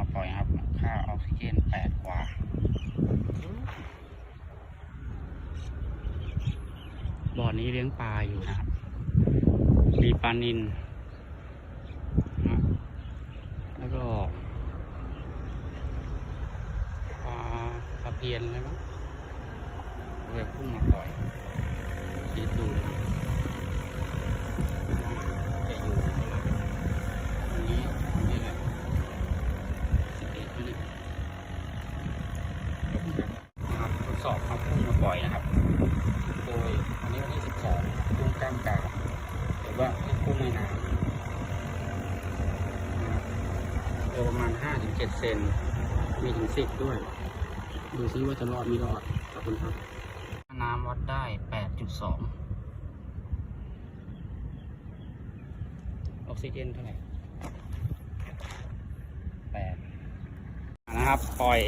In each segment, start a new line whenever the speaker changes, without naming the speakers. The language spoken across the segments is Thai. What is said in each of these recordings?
มาปล่อยครับ ค่าออกซิเจนแปดกว่า บ่อนี้เลี้ยงปลาอยู่นะครับ มีปลานิลนะแล้วก็ปลาปลาเพียนอะไรมั้งเรือพุ่งมาปล่อยคิดดูเลยจะอยู่ตรงนี้นี่แหละเอ๊ะนี่นะครับทดส อบเอาพุ่งมาปล่อยนะครับโดยอันนี้วันที่สิบสองกุ้งกล้ามกรามหรือว่ากุ้งแม่น้ำนะครับตัวประมาณห้าถึงเจ็ดเซนมีถึงสิบด้วย ดูซิว่าจะรอดไม่รอดขอบคุณครับ น้ำวัดได้แปดจุดสองออกซิเจนเท่าไหร่แปดนะครับ ปล่อย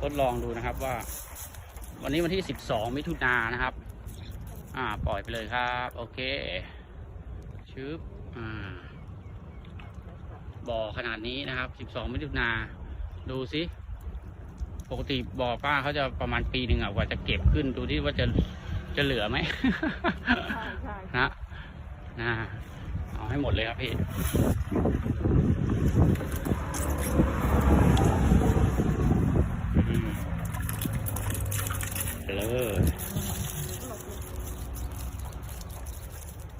ทดลองดูนะครับว่า วันนี้วันที่ 12 มิถุนายนนะครับ อ่า ปล่อยไปเลยครับ โอเคชึบอ่าบ่อขนาดนี้นะครับ 12 มิถุนายนดูสิปกติบ่อป้าเขาจะประมาณปีหนึ่งอะกว่าจะเก็บขึ้นดูที่ว่าจะจะเหลือไหม
ใช่ใช่
นะนะเอาให้หมดเลยครับพี่ อืมเลย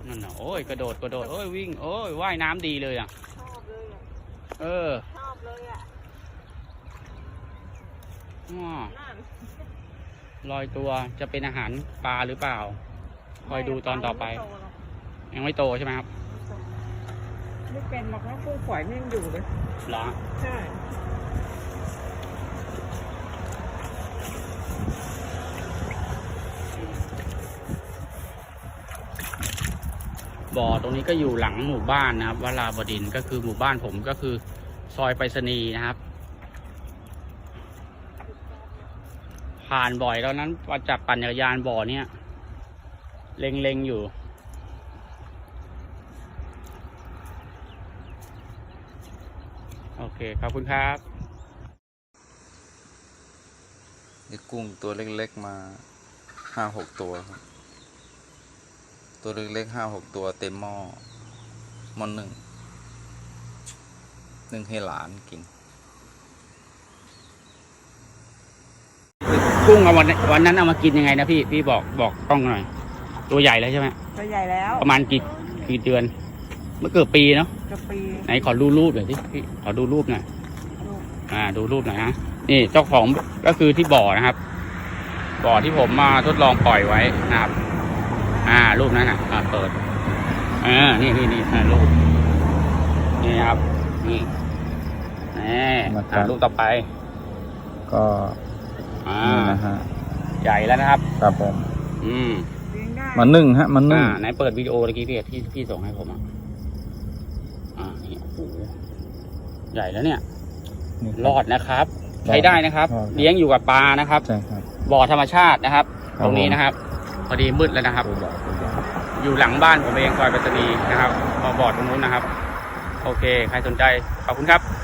นั่นน่ะโอ้ยกระโดดกระโดดโอ้ยวิ่งโอ้ยว่ายน้ำดีเลยอะ
ชอบเลยอะ
เออ
ชอบเลยอะ
อ้อ
นั่น
ลอยตัวจะเป็นอาหารปลาหรือเปล่า คอยดูตอนต่อไป
ม่โตหรอก
ยังไม่โตใช่ไหมครับ
ไม่เป็นหรอกว่าผู้ปล่อยไม่ยังอยู่เลย
เหรอ
ใช่
บ่อตรงนี้ก็อยู่หลังหมู่บ้านนะครับวราบดินก็คือหมู่บ้านผมก็คือซอยไปรษณีย์นะครับ ผ่านบ่อยแล้วนั้นว่าจับปั่นจักรยานบ่อเนี้ยเล็งๆอยู่โอเค ขอบคุณครับ
ได้กุ้งตัวเล็ก ๆ มาห้าหกตัวครับ ตัวเล็กๆห้าหกตัวเต็มหม้อหม้อหนึ่งนึ่งให้หลานกิน
กุ้งเอาวันวันนั้นเอามากินยังไงนะพี่ พี่บอกบอกกล้องหน่อย ตัวใหญ่แล้วใช่ไหม
ตัวใหญ่แล้ว
ประมาณกี่กี่เดือน เมื่อเกือบปีเนาะ
กระปี
ไหนขอดูรูปหน่อยสิพี่ขอดูรูปหน่อย
ลูก
อ่า ดูรูปหน่อยฮะนี่เจ้าของก็คือที่บ่อนะครับ บ่อที่ผมมาทดลองปล่อยไว้นะครับ อ่า รูปนั้นอะอ่าเปิดอ่านี่นี่นี่อ่ารูปนี่นะครับ นี่นี่
นะครั
อ่า
บ
รูปต่อไป
ก็
อ่า
นี่นะฮะ
ใหญ่แล้วนะครับ
ครับผม
อืม
เลี้ยงได้
มันนึ่งฮะมันนึ่
อ่างไหนเปิดวิดีโอเมื่อกี้พี่ที่พี่ส่งให้ผมอะอ่านี่โอ้โหใหญ่แล้วเนี่ย
นี่คบ
รอดนะครับ ใช้ได้นะครับ
รอดครับ
เลี้ยงอยู่กับปลานะครับ
ใช่ครับ
บ่อธรรมชาตินะครับ
ครับ
ตรงนี้นะครับ พอดีมืดแล้วนะครับ
ตัวใหญ่ตัวใหญ่
อยู่หลังบ้านผมเองซอยปัตตานีนะครับบ่อบ่อตรงนู้นนะครับ โอเค ใครสนใจ ขอบคุณครับ